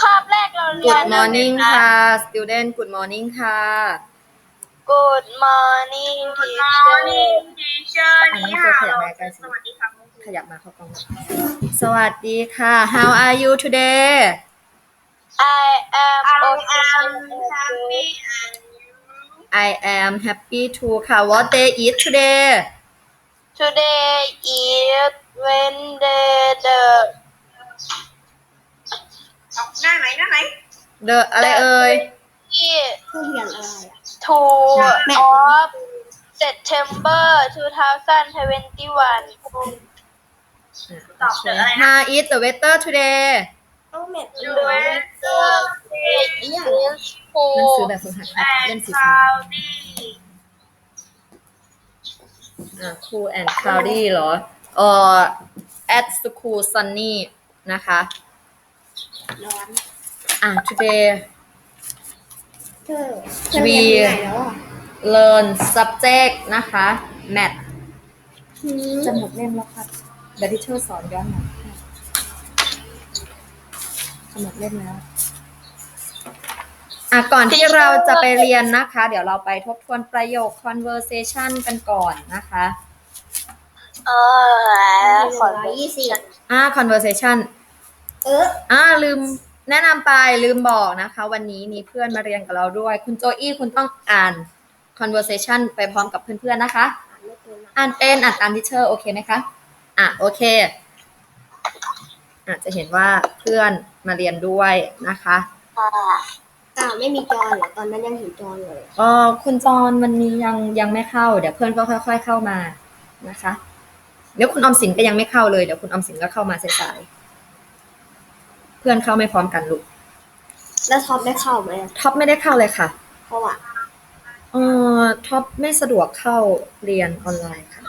คาบแรกเราเรีย Good น morning ค่ะ student Good morning ค่ะ Good morning teacher อะน้องเจอขยับมาใกล้สิขยับมาเข้ากล้องสวัสดีค่ะ How are you today I am I am happy too ค่ะ What day is today Today is Wednesday the หน้าไหนหน้าไหน The อะไรเอ่ยเพื่อเรียนอะไรอะ two แม่ of September 2021 ตอบเจออะไรนะ How is the weather today ต้องเม็ด The weather is หนังสือ cool แบบฝึกหัดครับเล่มสีคฟ้าาวดี้อ่า cool and cloudy เหรอเอ่อ at school sunny นะคะ ร้อน อะ today เธอเธอเรียนที่ไหนแล้วอะ learn subject นะคะ math อืมจะหมดเล่มแล้วครับเดี๋ยวที่เชอร์สอนย้อนหลังให้จะหมดเล่มแล้ว อะ ก่อนที่เราจะไปเรียนนะคะ เดี๋ยวเราไปทบทวนประโยค conversation กันก่อนนะคะ เออขอร้อยยี่สิบอ่า conversation เอออ่าลืมแนะนำไปลืมบอกนะคะ วันนี้มีเพื่อนมาเรียนกับเราด้วย คุณโจอี้คุณต้องอ่าน conversation ไปพร้อมกับเพื่อนๆนะคะอ่านเป็นอ่านตามทิเชอร์โอเคไหมคะ อะโอเค อาจจะเห็นว่าเพื่อนมาเรียนด้วยนะคะ อ่าอ้าวไม่มีจอเหรอตอนนั้นยังเห็นจอเลยเออคุณจรวันนี้ยังยังไม่เข้า เดี๋ยวเพื่อนก็ค่อย ๆเข้ามานะคะ เดี๋ยวคุณออมสินก็ยังไม่เข้าเลยเดี๋ยวคุณออมสินก็เข้ามาสายๆเพื่อนเข้าไม่พร้อมกันลูกแล้วท็อปได้เข้าไหมอะท็อปไม่ได้เข้าเลยค่ะ เพราะว่าเออท็อปไม่สะดวกเข้าเรียนออนไลน์ค่ะ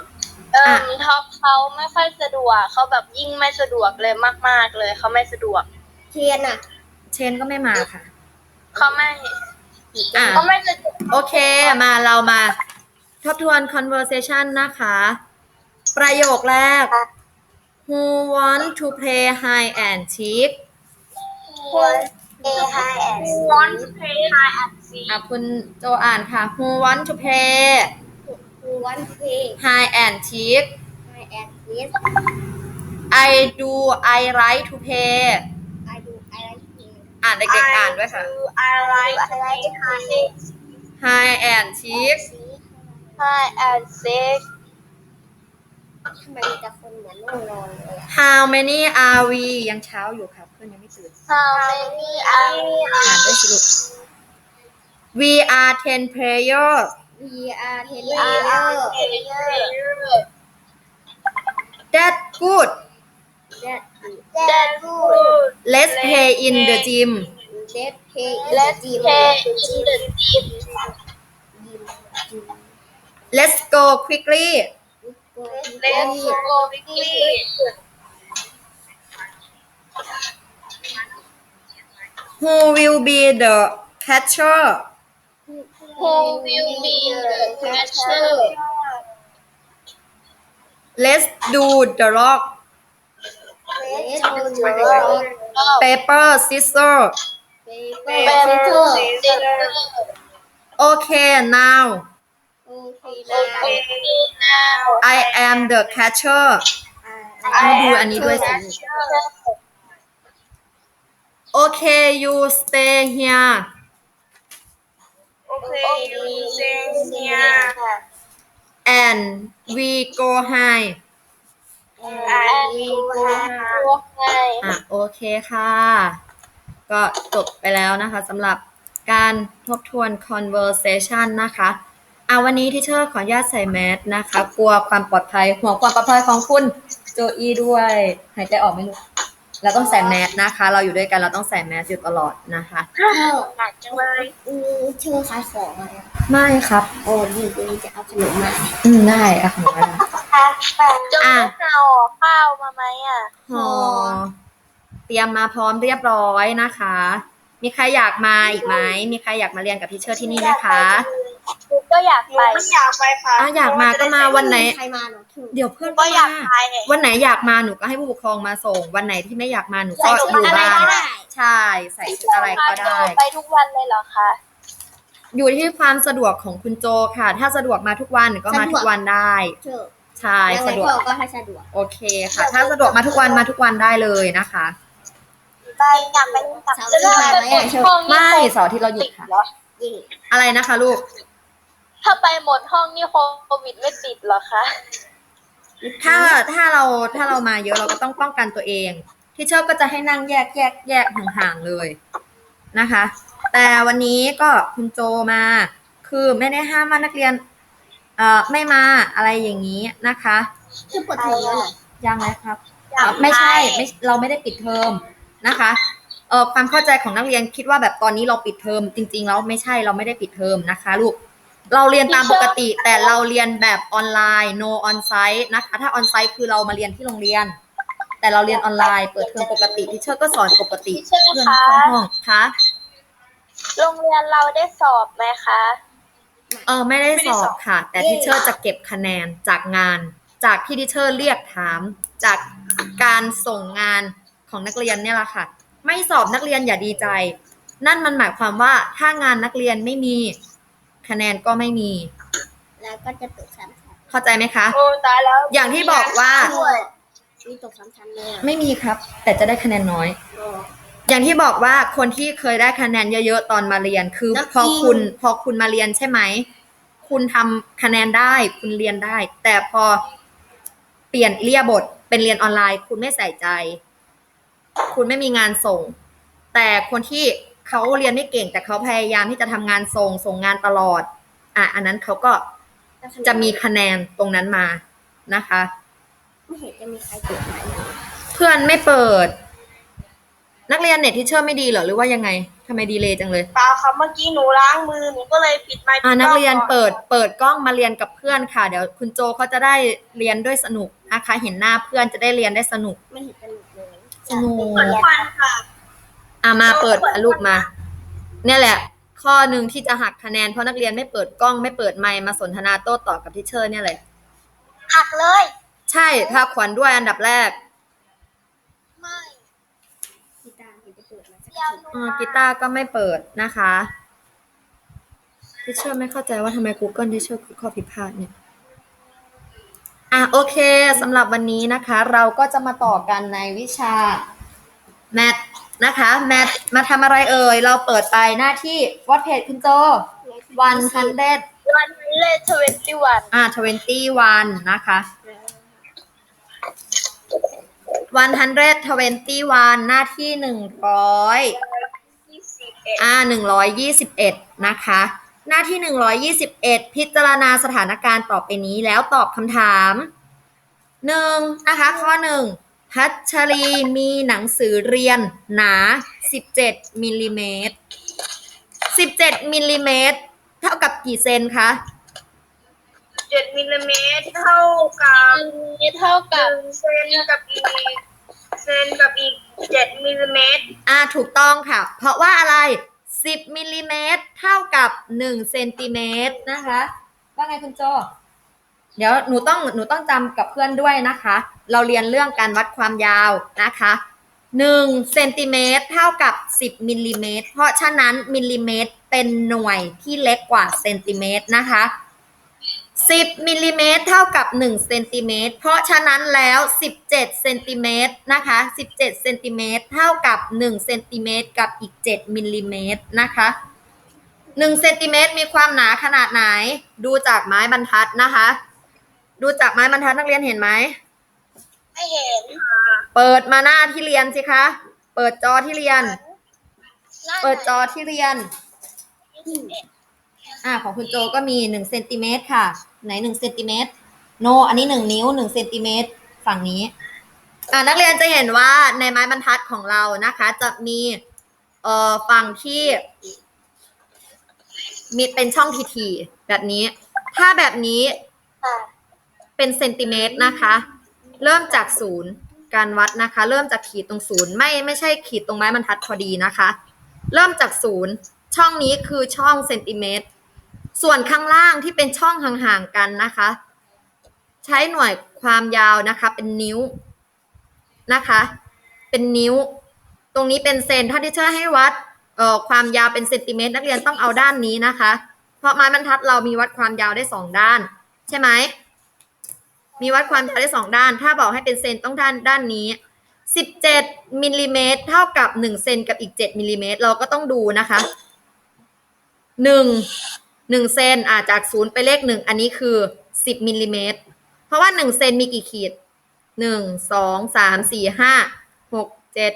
เอิอะมท็อปเขาไม่ค่อยสะดวกเขาแบบยิ่งไม่สะดวกเลยมาก ๆ เลยเขาไม่สะดวกเทียนอะ เชนก็ไม่มาค่ะเขาไม่อะเขาไม่สะดวกโอเคมาเรามาทบทวน conversation นะคะ ประโยคแรก Who want to play hide and seek ควร play high and want to play high and seek อะคุณโจอ่านค่ะ Who want to play คูวันเพย์ hide and seek ไอแอนนิส I do I like to play ไอดูไอไลค์เพย์อ่านเด็กๆอ่านด้วยค่ะ I like I like high hide and seek high and seek ทำไมมีแต่คนเหมือนโง่นอนเลยอะ How many are we ยังเช้าอยู่ค่ะเพื่ อนยังไม่ตื่น how many are we อ่านด้วยสิลูก We are ten players วีอาร์เทน we เลอ are ร์ players That good เด็ด that good Let's play in the gym เด็ดเพย์ let's จีม play in the gym Let's go quickly let's go quickly Who will be the catcher? Who will be the catcher? Let's do the rock. Let's do the rock. Paper, scissors. Paper, scissors. Okay, now. Okay, now. I am the catcher. I am the catcher. นนี้ด้วยสิ Okay you stay here Okay you stay here and we go high and we go high อะโอเคค่ะ ก็จบไปแล้วนะคะสำหรับการทบทวน conversation นะคะอะวันนี้ที่เชอร์ขออนุญาตใส่แมสนะคะ กลัวความปลอดภัยห่วงความปลอดภัยของคุณโจอี้ด้วย หายใจออกไหมลูก เราต้องใส่แมสนะคะ เราอยู่ด้วยกันเราต้องใส่แมสอยู่ตลอดนะคะหนักจังเลยอืมชื่อขายของอะไรอะไม่ครับ โอ้ดีดีจะเอาขนมมาอืมได้อะขนมอะไรจะไม่เอาข้าวมาไหมอะห่อเตรียมมาพร้อมเรียบร้อยนะคะ มีใครอยากมาอีกไหมมีใครอยากมาเรียนกับทิเชอร์ที่นี่ไหมคะกู ก็อยากไป ไม่อยากไปค่ะอะอยากมาก็มาวันไหน ใครมาหนูถึงเดี๋ยวเพื่อนก็ก็อยากมาไปวันไหนอยากมาหนูก็ให้ผู้ปกครองมาส่ง วันไหนที่ไม่อยากมาหนูก็อยู่บ้านได้ ใช่ใส่ชุดอะไรก็ได้ ไปทุกวันเลยเหรอคะ อยู่ที่ความสะดวกของคุณโจค่ะ ถ้าสะดวกมาทุกวันก็มาทุกวันได้เชื่อใช่ยังไงสะดวกพ่อก็ให้สะดวก โอเคค่ะ ถ้าสะดวกมาทุกวันมาทุกวันได้เลยนะคะ ไปกลับไปกลับเสาร์จะที่ได้ไปไปไหมหมอะดเชิญห้องนี่ไม่โควิดเสาร์อาที่เราหยุดติค่ะ เหรอ ยิ่งอะไรนะคะลูก ถ้าไปหมดห้องนี่โควิดไม่ติดเหรอคะถ้าถ้าเราถ้าเรามาเยอะเราก็ต้องป้องกันตัวเอง ที่เชอร์ก็จะให้นั่งแยกแยกแยกห่างๆเลยนะคะ แต่วันนี้ก็คุณโจมา คือไม่ได้ห้ามว่านักเรียน เอ่อไม่มาอะไรอย่างนี้นะคะ คือปวดหัวเหรอยังเลยครับ ไม่ใช่ไม่เราไม่ได้ปิดเทอมนะคะเอ่อความเข้าใจของนักเรียนคิดว่าแบบตอนนี้เราปิดเทอมจริง ๆ แล้วไม่ใช่เราไม่ได้ปิดเทอมนะคะลูก เราเรียนตามปกติ แต่เราเรียนแบบออนไลน์ no on site นะคะ ถ้า on site คือเรามาเรียนที่โรงเรียน แต่เราเรียนออนไลน์เปิดเทอมปกติที่เชอร์ก็สอนปกติใช่ไหมเพื่อนคะเข้าห้องคะโรงเรียนเราได้สอบไหมคะ เออไม่ได้สอบค่ะ แต่ทิเชอร์จะเก็บคะแนนจากงาน จากที่ทิเชอร์เรียกถาม จากการส่งงานของนักเรียนเนี่ยแหละค่ะ ไม่สอบนักเรียนอย่าดีใจ นั่นมันหมายความว่าถ้างานนักเรียนไม่มี คะแนนก็ไม่มี แล้วก็จะตกซ้ำชั้นเข้าใจไหมคะ โอ้ตายแล้วอย่างที่บอกว่า ด้วยมีตกซ้ำชั้นเลยอะไม่มีครับ แต่จะได้คะแนนน้อย โอ้ อย่างที่บอกว่าคนที่เคยได้คะแนนเยอะๆตอนมาเรียนคือ นักพอจริง คุณพอคุณมาเรียนใช่ไหม คุณทำคะแนนได้ คุณเรียนได้ แต่พอเปลี่ยนเรียบทเป็นเรียนออนไลน์ คุณไม่ใส่ใจ คุณไม่มีงานส่ง แต่คนที่ เขาเรียนไม่เก่งแต่เขาพยายามที่จะทำงานส่งส่งงานตลอด อะอันนั้นเขาก็จะมีคะแนนตรงนั้นมานะคะ ไม่เห็นจะมีใครตกไหมเพื่อนไม่เปิด นักเรียนเน็ตที่เชื่อไม่ดีเหรอหรือว่ายังไงทำไมดีเลยจังเลยเปล่าค่ะเมื่อกี้หนูล้างมือหนูก็เลยปิดไมค์อ่าปิดนักเรียนล้องเปิดเปิดกล้องมาเรียนกับเพื่อนค่ะ เดี๋ยวคุณโจเขาจะได้เรียนด้วยสนุกนะคะ เห็นหน้าเพื่อนจะได้เรียนได้สนุกไม่เห็นสนุกเลยสนุกเปิดทุกวันค่ะ อ่ามาเปิดลูกมา เนี่ยแหละ ข้อหนึ่งที่จะหักคะแนนเพราะนักเรียนไม่เปิดกล้องไม่เปิดไมค์มาสนทนาโต้ตอบกับทิเชอร์ เนี่ยแหละ หักเลย ใช่ภาพขวัญด้วยอันดับแรกไม่กีตาร์เห็นจะเปิดมาสักเดี๋ยวทีหนูอ่ากีตาร์ก็ไม่เปิดนะคะทิเชอร์ไม่เข้าใจว่าทำไม Google ทิเชอร์คือข้อผิดพลาดเนี่ยอะโอเคสำหรับวันนี้นะคะ เราก็จะมาต่อกันในวิชาแมท นะคะแมทมาทำอะไรเอ่ย เราเปิดไปหน้าที่วัดเพจคุณโจวันฮันเดวันนี้เลยทเวนตี้วันอ่าทเวนตี้วันนะคะวันฮันเดทเวนตี้วันหน้าที่หนึ่งร้อยยี่สิบเอ็ดอ่าหนึ่งร้อยยี่สิบเอ็ดนะคะ หน้าที่หนึ่งร้อยยี่สิบเอ็ดพิจารณาสถานการณ์ต่อไปนี้แล้วตอบคำถามหนึ่งนะคะ ข้อหนึ่ง พัชรีมีหนังสือเรียนหนา 17มิลลิเมตร17มิลลิเมตรเท่ากับกี่เซนคะเจ็ดมิลลิเมตรเท่ากับนี้เท่ากับเซนกับอีกเซนกับอีกเจ็ดมิลลิเมตรอ่าถูกต้องค่ะ เพราะว่าอะไร 10มิลลิเมตรเท่ากับ1เซนติเมตรนะคะ ว่าไงคุณโจ เดี๋ยวหนูต้องหนูต้องจำกับเพื่อนด้วยนะคะ เราเรียนเรื่องการวัดความยาวนะคะ1เซนติเมตรเท่ากับ 10มิลลิเมตรเพราะฉะนั้นมิลลิเมตรเป็นหน่วยที่เล็กกว่าเซนติเมตรนะคะ 10มิลลิเมตรเท่ากับ1เซนติเมตรเพราะฉะนั้นแล้ว 17เซนติเมตรนะคะ17เซนติเมตรเท่ากับ1เซนติเมตรกับอีก 7มิลลิเมตรนะคะ1เซนติเมตรมีความหนาขนาดไหน ดูจากไม้บรรทัดนะคะ ดูจากไม้บรรทัดนักเรียนเห็นไหม ไม่เห็นเปิดมาหน้าที่เรียนสิคะ เปิดจอที่เรียน เปิดจอที่เรียน อ่าของคุณโจก็มี1เซนติเมตรค่ะ ไหน1เซนติเมตรโน อันนี้1นิ้ว1เซนติเมตรฝั่งนี้ อ่านักเรียนจะเห็นว่าในไม้บรรทัดของเรานะคะ จะมีเอ่อฝั่งที่ มีเป็นช่องทีๆแบบนี้ ถ้าแบบนี้ค่ะ เป็นเซนติเมตรนะคะ เริ่มจากศูนย์การวัดนะคะ เริ่มจากขีดตรงศูนย์ไม่ไม่ใช่ขีดตรงไม้บรรทัดพอดีนะคะ เริ่มจากศูนย์ช่องนี้คือช่องเซนติเมตร ส่วนข้างล่างที่เป็นช่องห่างๆกันนะคะ ใช้หน่วยความยาวนะคะเป็นนิ้วนะคะ เป็นนิ้ว ตรงนี้เป็นเซนถ้าที่เชอร์ให้วัดเอ่อความยาวเป็นเซนติเมตรนักเรียนต้องเอาด้านนี้นะคะ เพราะไม้บรรทัดเรามีวัดความยาวได้สองด้าน ใช่ไหม มีวัดความยาวได้สองด้าน ถ้าบอกให้เป็นเซนต้องท่านด้านนี้ 17มิลลิเมตรเท่ากับ1เซนกับอีก 7มิลลิเมตรเราก็ต้องดูนะคะ1 1เซนอ่าจาก0ไปเลข 1 อันนี้คือ 10มิลลิเมตรเพราะว่า 1 เซนมีกี่ขีด 1 2 3 4 5 6 7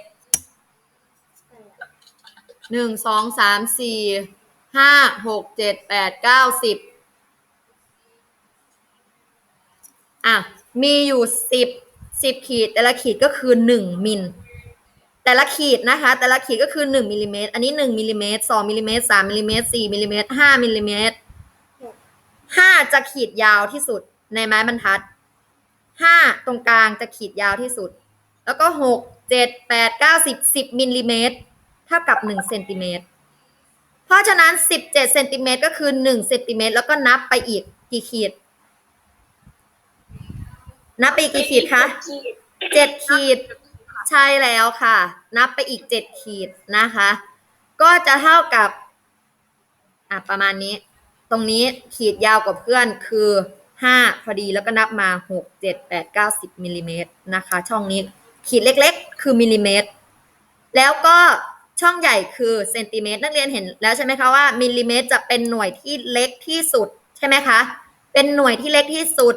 1 2 3 4 5 6 7 8 9 10 อะมีอยู่สิบสิบขีด แต่ละขีดก็คือหนึ่งมิลแต่ละขีดนะคะ แต่ละขีดก็คือหนึ่งมิลลิเมตรอันนี้หนึ่งมิลลิเมตรสองมิลลิเมตรสามมิลลิเมตรสี่มิลลิเมตรห้ามิลลิเมตรห้าจะขีดยาวที่สุดในไม้บรรทัดห้าตรงกลางจะขีดยาวที่สุด แล้วก็หกเจ็ดแปดเก้าสิบสิบมิลลิเมตรเท่ากับ1เซนติเมตรเพราะฉะนั้น17เจ็ดเซนติเมตรก็คือ1เซนติเมตรแล้วก็นับไปอีกกี่ขีด นับไปอีกกี่ขีดคะขีดขีด ใช่แล้วค่ะ นับไปอีก7ขีดนะคะ ก็จะเท่ากับอะประมาณนี้ ตรงนี้ขีดยาวกว่าเพื่อนคือ5พอดีแล้วก็นับมา6 7 8 9 10มิลลิเมตรนะคะ ช่องนี้ขีดเล็กๆ คือมิลลิเมตร แล้วก็ช่องใหญ่คือเซนติเมตรนักเรียนเห็นแล้วใช่ไหมคะว่ามิลลิเมตรจะเป็นหน่วยที่เล็กที่สุดใช่ไหมคะ เป็นหน่วยที่เล็กที่สุด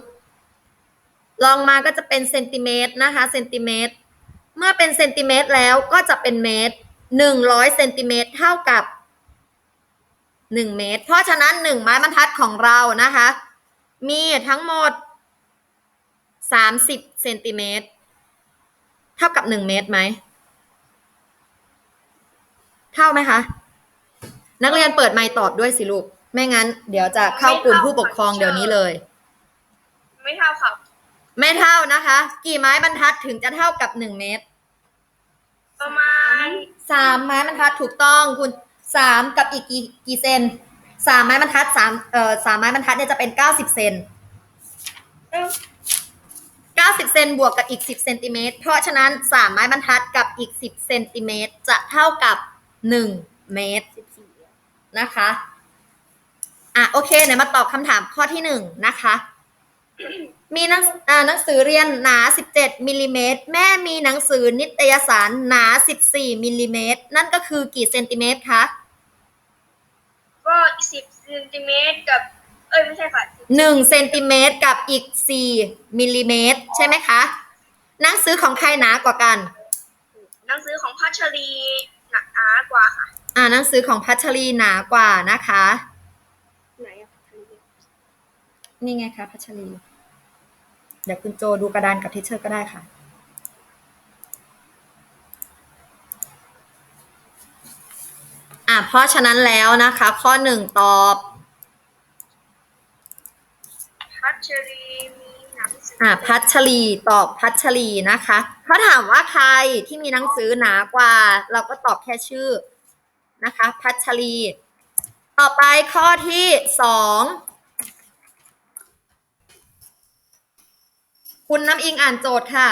ลองมาก็จะเป็นเซนติเมตรนะคะเซนติเมตร เมื่อเป็นเซนติเมตรแล้วก็จะเป็นเมตรหนึ่งร้อยเซนติเมตรเท่ากับหนึ่งเมตร เพราะฉะนั้นหนึ่งไม้บรรทัดของเรานะคะ มีทั้งหมดสามสิบเซนติเมตรเท่ากับหนึ่งเมตรไหม เท่าไหมคะ นักเรียนเปิดไมค์ตอบด้วยสิลูก ไม่งั้น เดี๋ยวจะเข้ากลุ่มผู้ปกครองเดี๋ยวนี้เลย ไม่เท่าครับ ไม่เท่านะคะ กี่ไม้บรรทัดถึงจะเท่ากับหนึ่งเมตรประมาณสามไม้บรรทัดถูกต้องคุณสามกับอีกกี่กี่เซนสามไม้บรรทัดสามเอ่อสามไม้บรรทัดเนี่ยจะเป็นเก้าสิบเซนเก้าสิบเซนบวกกับอีกสิบเซนติเมตรเพราะฉะนั้นสามไม้บรรทัดกับอีกสิบเซนติเมตรจะเท่ากับหนึ่งเมตรนะคะ อะโอเคเดี๋ยวมาตอบคำถามข้อที่หนึ่งนะคะ มีหนังอ่าหนังสือเรียนหนา 17มิลลิเมตรแม่มีหนังสือนิตยสารหนา 14มิลลิเมตรนั่นก็คือกี่เซนติเมตรคะก็สิบเซนติเมตรกับ เอ้ยไม่ใช่ค่ะ1เซนติเมตรกับอีก 4มิลลิเมตรใช่ไหมคะหนังสือของใครหนากว่ากัน หนังสือของพัชรีหนากว่าค่ะ อ่าหนังสือของพัชรีหนากว่านะคะ ไหนอะนี่ไงคะพัชรี เดี๋ยวคุณโจดูกระดานกับทิเชอร์ก็ได้ค่ะอะเพราะฉะนั้นแล้วนะคะ ข้อหนึ่งตอบพัชรีมีหนังสืออะพัชรีตอบพัชรีนะคะเขาถามว่าใครที่มีหนังสือหนากว่า เราก็ตอบแค่ชื่อนะคะ พัชรี ต่อไปข้อที่สอง คุณน้ำอิงอ่านโจทย์ค่ะ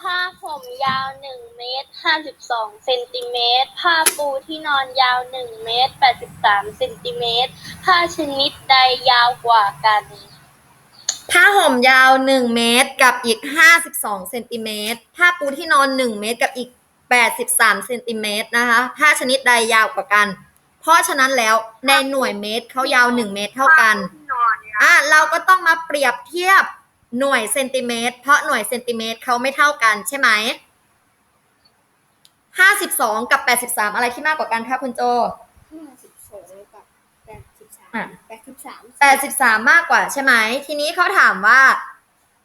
ผ้าห่มยาว1เมตร52เซนติเมตร ผ้าปูที่นอนยาว1เมตร83เซนติเมตร ผ้าชนิดใดยาวกว่ากัน ผ้าห่มยาว 1 เมตรกับอีก 52เซนติเมตรผ้าปูที่นอน 1 เมตรกับอีก 83เซนติเมตรนะคะผ้าชนิดใดยาวกว่ากัน เพราะฉะนั้นแล้วในหน่วยเมตรเขายาว 1 เมตรเท่ากันที่น อนเนี่ยอะเราก็ต้องมาเปรียบเทียบหน่วยเซนติเมตร เพราะหน่วยเซนติเมตรเขาไม่เท่ากันใช่ไหม52กับ83อะไรที่มากกว่ากันคะคุณโจห้าสิบสองกับแปดสิบสามอะแปดสิบสาม83มากกว่าใช่ไหม ทีนี้เขาถามว่า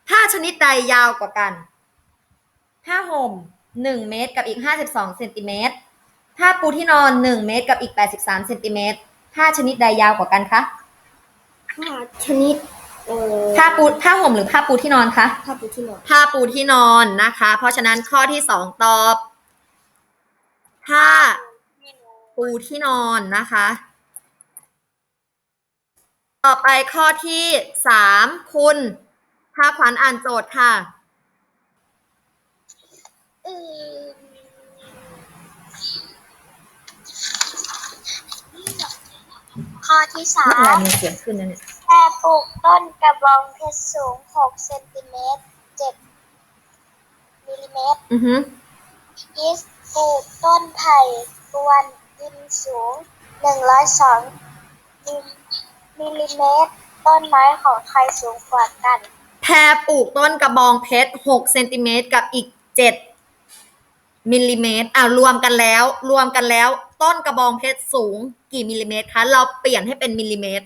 ผ้าชนิดใดยาวกว่ากัน ผ้าห่ม1เมตรกับอีก52เซนติเมตร ผ้าปูที่นอน1เมตรกับอีก83เซนติเมตร ผ้าชนิดใดยาวกว่ากันคะ ผ้าชนิดเอ่อผ้าปูผ้าห่มหรือผ้าปูที่นอนคะ ผ้าปูที่นอนผ้าปูที่นอนนะคะ เพราะฉะนั้นข้อที่สองตอบผ้าปูที่นอนนะคะ ต่อไปข้อที่สามคุณพาขวัญอ่านโจทย์ค่ะอื ข้อที่สาเวลามมมีเสียงขึ้นนะเนี่ยแพรปลูกต้นกระบองเพชรสูง 6 เซนติเมตร7มิลลิเมตร อือฮึอีสปลูกต้นไผ่กวนดินสูง 102มิลลิเมตร ต้นไม้ของใครสูงกว่ากัน แพรปลูกต้นกระบองเพชร6เซนติเมตรกับอีก 7 มิลลิเมตรอ่ารวมกันแล้ว รวมกันแล้ว ต้นกระบองเพชรสูงกี่มิลลิเมตรคะเราเปลี่ยนให้เป็นมิลลิเมตร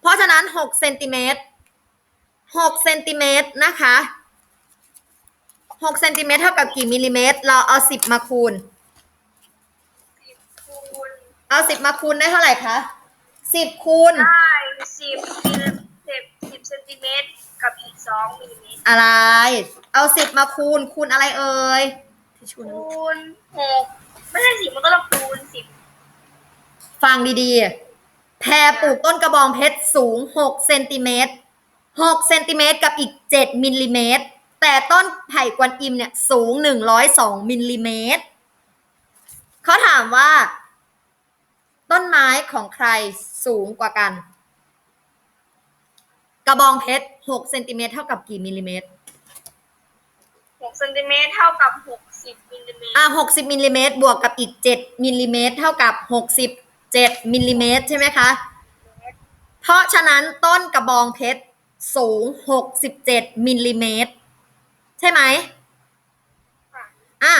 เพราะฉะนั้น6เซนติเมตร6เซนติเมตรนะคะ6เซนติเมตรเท่ากับกี่มิลลิเมตร เราเอา10มาคูณสิบคูณ เอา10มาคูณได้เท่าไหร่คะ10คูณได้สิบมิลสิบสิบเซนติเมตรกับอีกสองมิลลิเมตร อะไร เอา10มาคูณคูณอะไรเอ่ย ทิชชู่นะลูกคูณหกไม่ใช่สิมันก็ต้องคูณสิบฟังดีๆ แพรปลูกต้นกระบองเพชรสูง6เซนติเมตร6เซนติเมตรกับอีก 7มิลลิเมตร แต่ต้นไผ่กวนอิมเนี่ยสูง 102มิลลิเมตร เขาถามว่า ต้นไม้ของใครสูงกว่ากัน กระบองเพชร6เซนติเมตรเท่ากับกี่มิลลิเมตร หกเซนติเมตรเท่ากับหก สิบมิลลิเมตรอะ60มิลลิเมตรบวกกับอีก7มิลลิเมตรเท่ากับ67มิลลิเมตรใช่ไหมคะ เพราะฉะนั้นต้นกระบองเพชรสูง67มิลลิเมตรใช่ไหมค่ะอะ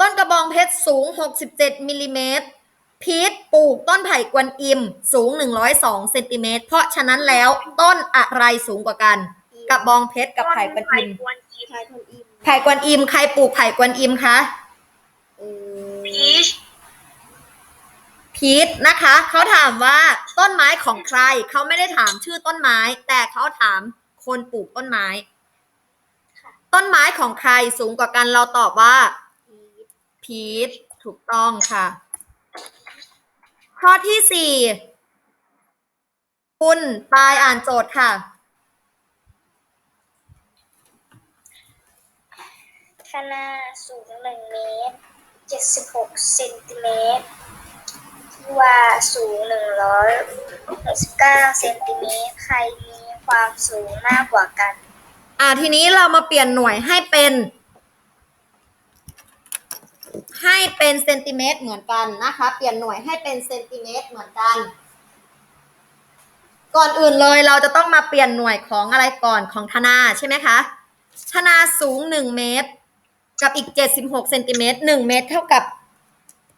ต้นกระบองเพชรสูง 67มิลลิเมตร พีทปลูกต้นไผ่กวนอิมสูง 102เซนติเมตร เพราะฉะนั้นแล้วต้นอะไรสูงกว่ากัน กระบองเพชรกับไผ่กวนอิมกวนอิม ไผ่คนอิมไผ่กวนอิมใครปลูกไผ่กวนอิมคะเออพีชพีทนะคะเขาถามว่าต้นไม้ของใครเขาไม่ได้ถามชื่อต้นไม้ แต่เขาถามคนปลูกต้นไม้ ต้นไม้ของใครสูงกว่ากันเราตอบว่าพีทถูกต้องค่ะ ข้อที่สี่คุณปายอ่านโจทย์ค่ะ คณะสูง1เมตร76เซนติเมตรที่ว่าสูง169เซนติเมตรใครมีความสูงมากกว่ากัน อ่าทีนี้เรามาเปลี่ยนหน่วยให้เป็น ให้เป็นเซนติเมตรเหมือนกันนะคะ เปลี่ยนหน่วยให้เป็นเซนติเมตรเหมือนกัน ก่อนอื่นเลยเราจะต้องมาเปลี่ยนหน่วยของอะไรก่อนของธนาใช่ไหมคะธนาสูง1เมตร กับอีก 76เซนติเมตร1เมตรเท่ากับ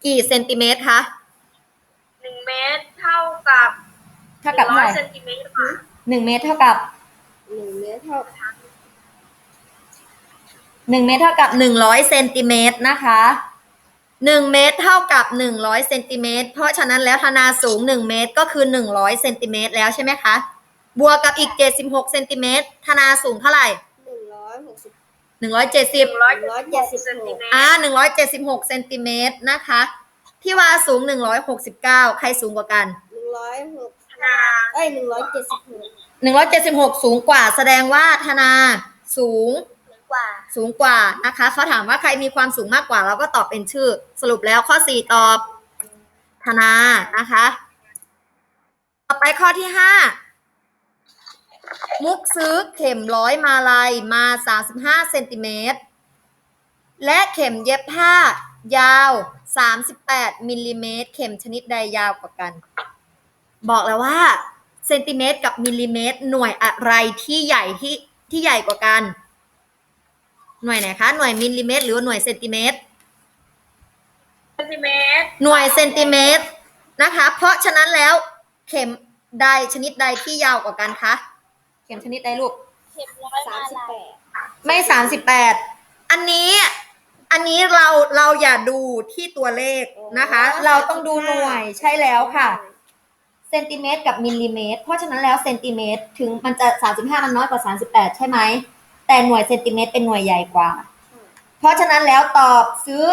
กี่เซนติเมตรคะหนึ่งเมตรเท่ากับเท่ากับร้เท่าอไหยร่เซนติเมตรค่ะหนึ่งเมตรเท่ากับ1เมตรเท่าหนึ่งเมตรเท่ากับหนึ่งร้อยเซนติเมตรนะคะหนึ่งเมตรเท่ากับหนึ่งร้อยเซนติเมตรเพราะฉะนั้นแล้วธนาสูงหนึ่งเมตรก็คือหนึ่งร้อยเซนติเมตรแล้วใช่ไหมคะบวกกับอีกเจ็ดสิบหกเซนติเมตรธนาสูงเท่าไหร่160ห นึ่งร้อยเจ็ดสิบหนึ่งร้อยเจ็ดสิบเซนติเมตรอ่าหนึ่งร้อยเจ็ดสิบหกเซนติเมตรนะคะที่ว่าสูงหนึ่งร้อยหกสิบเก้าใครสูงกว่ากัน106ธนาเอ้ย176หนึ่งร้อยเจ็ดสิบหกสูงกว่า แสดงว่าธนาสูงสูงกว่าสูงกว่านะคะเขาถามว่าใครมีความสูงมากกว่าเราก็ตอบเป็นชื่อ สรุปแล้วข้อ4ตอบธนานะคะ ต่อไปข้อที่5 มุกซื้อเข็มร้อยมาลัยมา 35เซนติเมตร และเข็มเย็บผ้ายาว 38มิลลิเมตร เข็มชนิดใดยาวกว่ากัน บอกแล้วว่าเซนติเมตรกับมิลลิเมตร หน่วยอะไรที่ใหญ่ที่ที่ใหญ่กว่ากัน หน่วยไหนคะ หน่วยมิลลิเมตร หรือว่าหน่วยเซนติเมตร เซนติเมตร หน่วยเซนติเมตรนะคะ เพราะฉะนั้นแล้วเข็มใดชนิดใดที่ยาวกว่ากันคะเข็มชนิดใดลูก เข็มร้อยมาลาย38ไม่สามสิบแปดอันนี้ อันนี้เราเราอย่าดูที่ตัวเลขนะคะ เราต้องดูหน่วยใช่แล้วค่ะเซนติเมตรกับมิลลิเมตร เพราะฉะนั้นแล้วเซนติเมตรถึงมันจะ 35 มันน้อยกว่า 38 ใช่ไหม แต่หน่วยเซนติเมตรเป็นหน่วยใหญ่กว่า เพราะฉะนั้นแล้วตอบซื้อ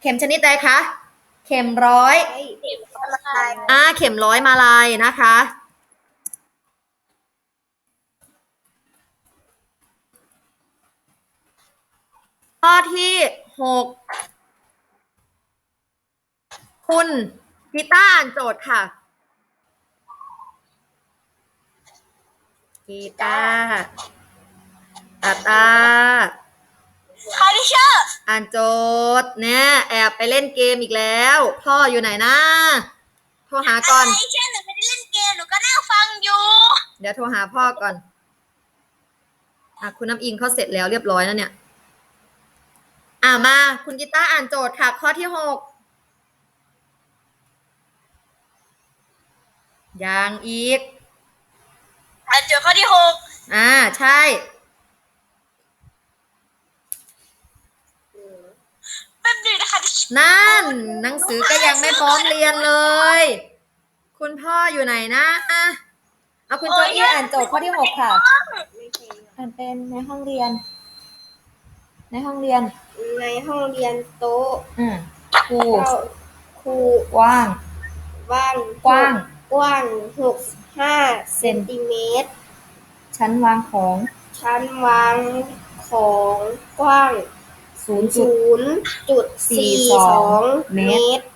เข็มชนิดใดคะ เข็มร้อยเฮ้ยเข็มร้อยมาลายอ่า เข็มร้อยมาลายนะคะ ข้อที่หกคุณกีต้าอ่านโจทย์ค่ะกีต้าร์ตาตาคาริเชอร์อ่านโจทย์เนี่ยแอบไปเล่นเกมอีกแล้ว พ่ออยู่ไหนนะโทรหาก่อนคาริเชอร์หนูไม่ได้เล่นเกมหนูก็นั่งฟังอยู่ เดี๋ยวโทรหาพ่อก่อนอะคุณน้ำอิงเขาเสร็จแล้วเรียบร้อยแล้วเนี่ย อ่ามา คุณกีตาร์อ่านโจทย์ค่ะ ข้อที่หกยังอีก อะเจอข้อที่หกอ่า ใช่ แป๊บหนึงนะคะดิเชอร์นั่น หนังสือก็ยังไม่พร้อมเรียนเลย คุณพ่ออยู่ไหนนะอะเอาคุณโจอี้อ่านโจทย์ข้อที่หกค่ะ อ่านเป็นในห้องเรียน ในห้องเรียน ในห้องเรียนโต๊ะอืมครูเราครูกว้าง ว่างกว้าง กว้างหกห้าเซเซนนติเมตร ชั้นวางของชั้นวางของกว้างศูนย์จุด ศูนย์จุดสี่สองเม เมตรตร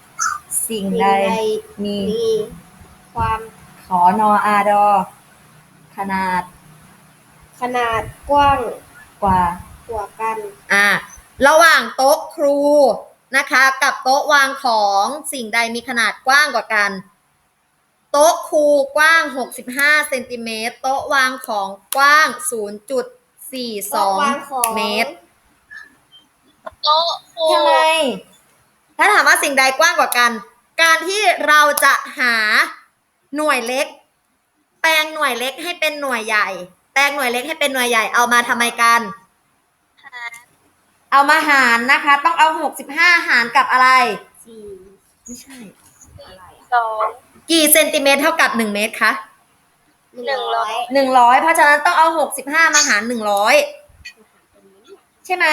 สิ่งสิ่งใดใด มีมีความขอนออาดอ ขนาดขนาดกว้างกว่า กว่ากันอ่าระหว่างโต๊ะครูนะคะ กับโต๊ะวางของสิ่งใดมีขนาดกว้างกว่ากัน โต๊ะครูกว้าง 65เซนติเมตรโต๊ะวางของกว้างโต๊ะวางของ0.42 เมตรโต๊ะครูทำไมถ้าถามว่าสิ่งใดกว้างกว่ากัน การที่เราจะหาหน่วยเล็ก แปลงหน่วยเล็กให้เป็นหน่วยใหญ่ แปลงหน่วยเล็กให้เป็นหน่วยใหญ่เอามาทำไมกัน เอามาหารนะคะ ต้องเอา65หารกับอะไร สี่ไม่ใช่ สองกี่เซนติเมตรเท่ากับ1เมตรคะหนึ่งร้อย100เพราะฉะนั้นต้องเอา65มาหาร100ใช่ไหม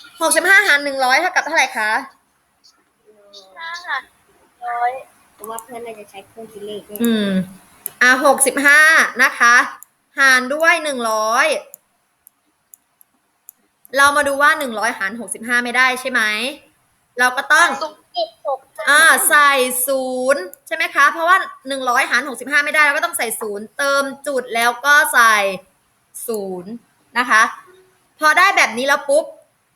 65หาร100เท่ากับเท่าไหร่คะห้าหันร้อยผมว่าเพื่อนน่าจะใช้เครื่องคิดเลขเนี่ยอืม อะหกสิบห้านะคะ หารด้วยหนึ่งร้อย เรามาดูว่าหนึ่งร้อยหารหกสิบห้าไม่ได้ใช่ไหม เราก็ต้อง ศูนย์จุดหกอ่าใส่ศูนย์ใช่ไหมคะ เพราะว่าหนึ่งร้อยหารหกสิบห้าไม่ได้เราก็ต้องใส่ศูนย์เติมจุดแล้วก็ใส่ศูนย์นะคะ พอได้แบบนี้แล้วปุ๊บ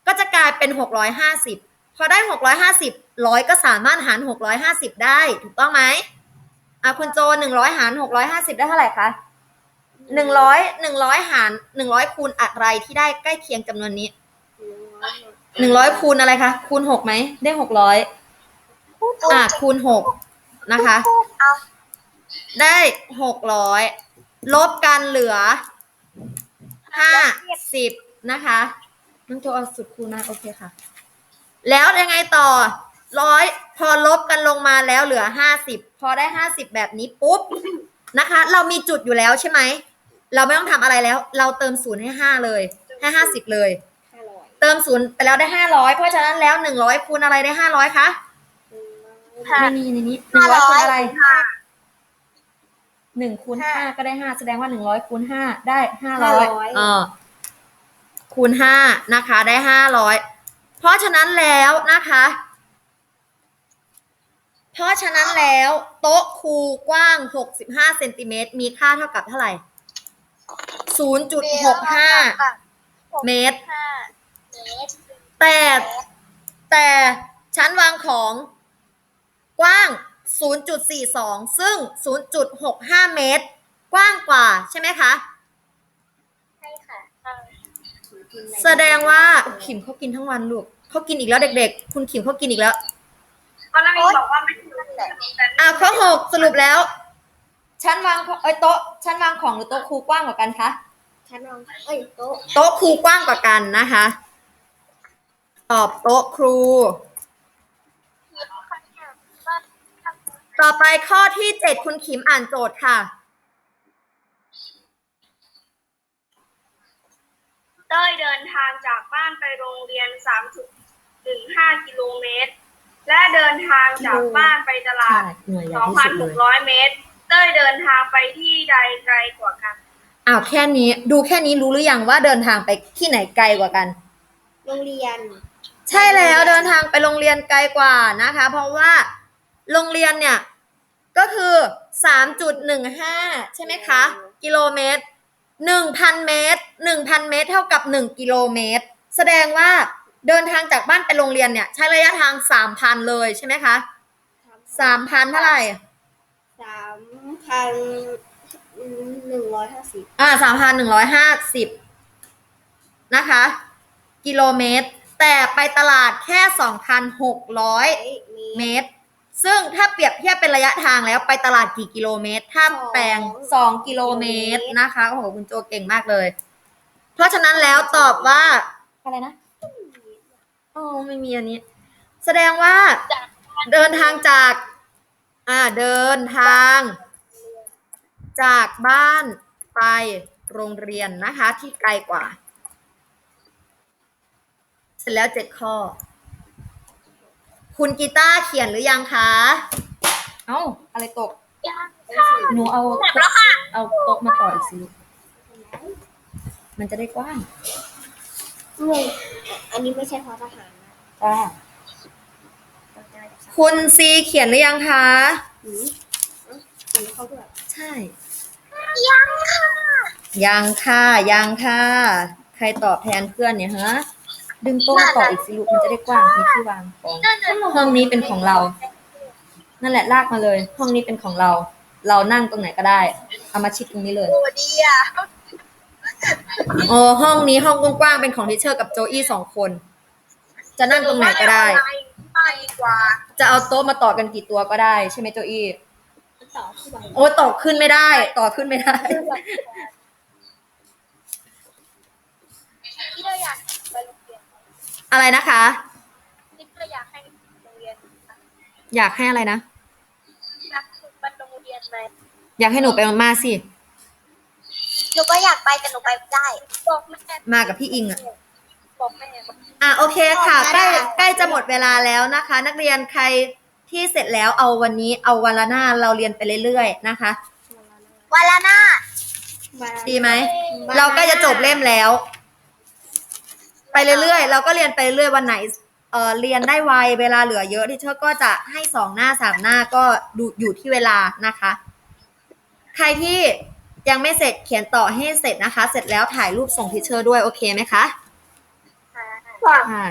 ก็จะกลายเป็นหกร้อยห้าสิบพอได้หกร้อยห้าสิบร้อยก็สามารถหารหกร้อยห้าสิบได้ถูกต้องไหมอะคุณโจหนึ่งร้อยหารหกร้อยห้าสิบได้เท่าไหร่คะ หนึ่งร้อยหนึ่งร้อยหารหนึ่งร้อยคูณอะไรที่ได้ใกล้เคียงจำนวนนี้หนึ่งร้อยคูณอะไรคะคูณหกไหมได้หกร้อยอะคูณหกนะคะ ได้หกร้อยลบกันเหลือห้าสิบนะคะน้องโจเอาสุดคูณนะโอเคค่ะ แล้วยังไงต่อร้อยพอลบกันลงมาแล้วเหลือห้าสิบพอได้ห้าสิบแบบนี้ปุ๊บนะคะ เรามีจุดอยู่แล้วใช่ไหม เราไม่ต้องทำอะไรแล้ว เราเติมศูนย์ให้ห้าเลย ให้ห้าสิบเลย ห้าร้อยเติมศูนย์ไปแล้วได้ห้าร้อยเพราะฉะนั้นแล้วหนึ่งร้อยคูณอะไรได้ห้าร้อยคะค่ะ ไม่มีในนี้หนึ่งร้อยคูณอะไรห้าหนึ่งคูณห้าก็ได้ห้าแสดงว่าหนึ่งร้อยคูณห้าได้ห้าห้าร้อยร้อยเออคูณห้านะคะได้ห้าร้อยเพราะฉะนั้นแล้วนะคะ เพราะฉะนั้นแล้ว โต๊ะครูกว้างหกสิบห้าเซนติเมตรมีค่าเท่ากับเท่าไหร่ ศูนย์จุดหกห้าเมตรห้าเมตร แต่แต่ชั้นวางของกว้าง 0.42 ซึ่ง 0.65 เมตร กว้างกว่าใช่ไหมคะ ใช่ค่ะ แสดงว่าขิมเขากินทั้งวันลูกเขากินอีกแล้วเด็กๆ คุณขิมเขากินอีกแล้วก็นั่นบอกว่าไม่ถึงแต่อะข้อหกสรุปแล้ว ชั้นวางเอ้ยโต๊ะชั้นวางของหรือโต๊ะครูกว้างกว่ากันคะชั้นวางเอ้ยโต๊ะโต๊ะครูกว้างกว่ากันนะคะ ตอบโต๊ะครู ต่อไปข้อที่เจ็ดคุณขิมอ่านโจทย์ค่ะเต้ยเดินทางจากบ้านไปโรงเรียนสามถึงถึงห้ากิโลเมตร และเดินทางจากบ้านไปตลาดหน่วยใหญ่สองที่พัสุนดหเลกยร้อยเมตร เต้ยเดินทางไปที่ใดไกลกว่ากัน อ้าวแค่นี้ดูแค่นี้รู้หรือยังว่าเดินทางไปที่ไหนไกลกว่ากัน โรงเรียน ใช่แล้วเดินทางไปโรงเรียนไกลกว่านะคะ เพราะว่าโรงเรียนเนี่ยก็คือ 3.15 ใช่ไหมคะ กิโลเมตร 1,000 เมตร 1,000 เมตร เท่ากับ 1 กิโลเมตร แสดงว่าเดินทางจากบ้านไปโรงเรียนเนี่ย ใช้ระยะทาง 3,000 เลยใช่ไหมคะ 3,000 เท่าไหร่สาม พันหนึ่งร้อยห้าสิบอ่าสามพันหนึ่งร้อยห้าสิบนะคะ กิโลเมตร แต่ไปตลาดแค่สองพันหกร้อยเมตร ซึ่งถ้าเปรียบเทียบเป็นระยะทางแล้วไปตลาดกี่กิโลเมตร ถ้าแปลงสองกิโลเมตรนะคะ โอ้โห คุณโจเก่งมากเลย เพราะฉะนั้นแล้วตอบว่า อะไรนะอ๋อไม่มีอันนี้ แสดงว่าจากเดินทางจาก อ่าเดินทาง จากบ้านไปโรงเรียนนะคะที่ไกลกว่า เสร็จแล้วเจ็ดข้อ คุณกีตาร์เขียนหรือยังคะ เอ้า อะไรตกยังหนูเอาแล้วค่ะเอาโต๊ะมาต่ออีกสิลูกมันจะได้กว้างอันนี้ไม่ใช่พอทหารนะจ้าคุณซีเขียนหรือยังคะหืมอืมเขาด้วยใช่ ยังค่ะ ยังค่ะ ยังค่ะ ใครตอบแทนเพื่อนเนี่ยฮะ ดึงโต๊ะมาต่ออีกสิลูกมันจะได้กว้างมีที่วางของห้องนี้เป็นของเรา นั่นแหละลากมาเลย ห้องนี้เป็นของเรา เรานั่งตรงไหนก็ได้ เอามาชิดตรงนี้เลยโอ้ดีอะโอ้ห้องนี้ห้องกว้างๆเป็นของทิเชอร์กับโจอี้สองคน จะนั่งตรงไหนก็ได้ ไปดีกว่า จะเอาโต๊ะมาต่อกันกี่ตัวก็ได้ ใช่ไหมโจอี้ ต่อที่ไหนโอ้ต่อขึ้นไม่ได้ ต่อขึ้นไม่ได้ ที่เราอยากไปโรงเรียนอะไรนะคะ ที่เราอยากให้โรงเรียนอยากให้อะไรนะอยากไปโรงเรียนไหมอยากให้หนูไปมาสิ หนูก็อยากไปแต่หนูไปไม่ได้บอกแม่มากับพี่อิงอะ บอกแม่ อะโอเคค่ะ ใกล้ใกล้จะหมดเวลาแล้วนะคะ นักเรียนใคร ที่เสร็จแล้วเอาวันนี้เอาวันละหน้าเราเรียนไปเรื่อยๆนะคะวาลาน่าดีไหม เราใกล้จะจบเล่มแล้ว ไปเรื่อยๆ เราก็เรียนไปเรื่อยวันไหนเออเรียนได้ไวเวลาเหลือเยอะที่เชอร์ก็จะให้สองหน้าสามหน้าก็ดูอยู่ที่เวลานะคะ ใครที่ยังไม่เสร็จเขียนต่อให้เสร็จนะคะ เสร็จแล้วถ่ายรูปส่งทิเชอร์ด้วยโอเคไหมคะค่ะ